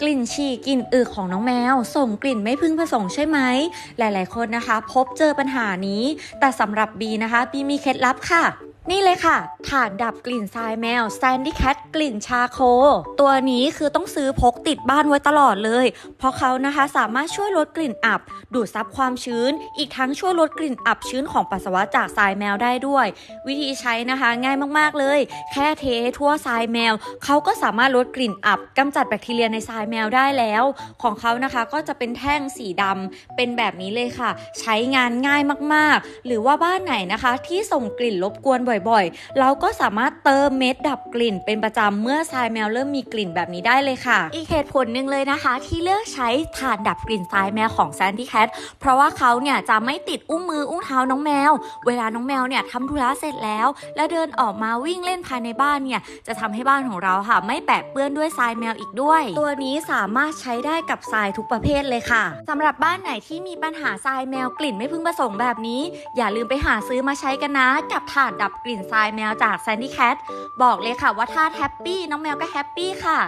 กลิ่นฉี่กลิ่นอึของน้องแมว ส่งกลิ่นไม่พึงประสงค์ใช่ไหม หลาย ๆ คนนะคะ พบเจอปัญหานี้ แต่สำหรับบีนะคะบีมีเคล็ดลับค่ะ นี่เลยค่ะถ่านดับกลิ่นทรายแมว Sandy Cat กลิ่นชาโค ตัวนี้คือต้องซื้อพกติดบ้านไว้ตลอดเลย เพราะเขานะคะสามารถช่วยลดกลิ่นอับ ดูดซับความชื้น อีกทั้งช่วยลดกลิ่นอับชื้นของปัสสาวะจากทรายแมวได้ด้วย วิธีใช้นะคะง่ายมากๆเลย แค่เททั่วทรายแมว เขาก็สามารถลดกลิ่นอับกำจัดแบคทีเรียในทรายแมวได้แล้ว ของเขานะคะก็จะเป็นแท่งสีดำเป็นแบบนี้เลยค่ะ ใช้งานง่ายมากๆ หรือว่าบ้านไหนนะคะ ที่ส่งกลิ่นรบกวนบ่อยๆ เราก็สามารถเติมเม็ดดับกลิ่น เป็นประจำเมื่อทรายแมวเริ่มมีกลิ่นแบบนี้ได้เลยค่ะ อีกเหตุผลหนึ่งเลยนะคะ ที่เลือกใช้ถ่านดับกลิ่นทรายแมวของ Sandy Cat เพราะว่าเขาเนี่ยจะไม่ติดอุ้งมืออุ้งเท้าน้องแมว เวลาน้องแมวเนี่ยทำธุระเสร็จแล้ว แล้วเดินออกมาวิ่งเล่นภายในบ้านเนี่ยจะทำให้บ้านของเราค่ะ ไม่แปะเปื้อนด้วยทรายแมวอีกด้วย ตัวนี้สามารถใช้ได้กับทรายทุกประเภทเลยค่ะสำหรับบ้านไหนที่มีปัญหาทรายแมวกลิ่นไม่พึงประสงค์แบบนี้ อย่าลืมไปหาซื้อมาใช้กันนะกับถ่านดับกลิ่นทรายแมวจาก Sandy Cat บอกเลยค่ะว่าถ้าแฮปปี้น้องแมวก็แฮปปี้ค่ะ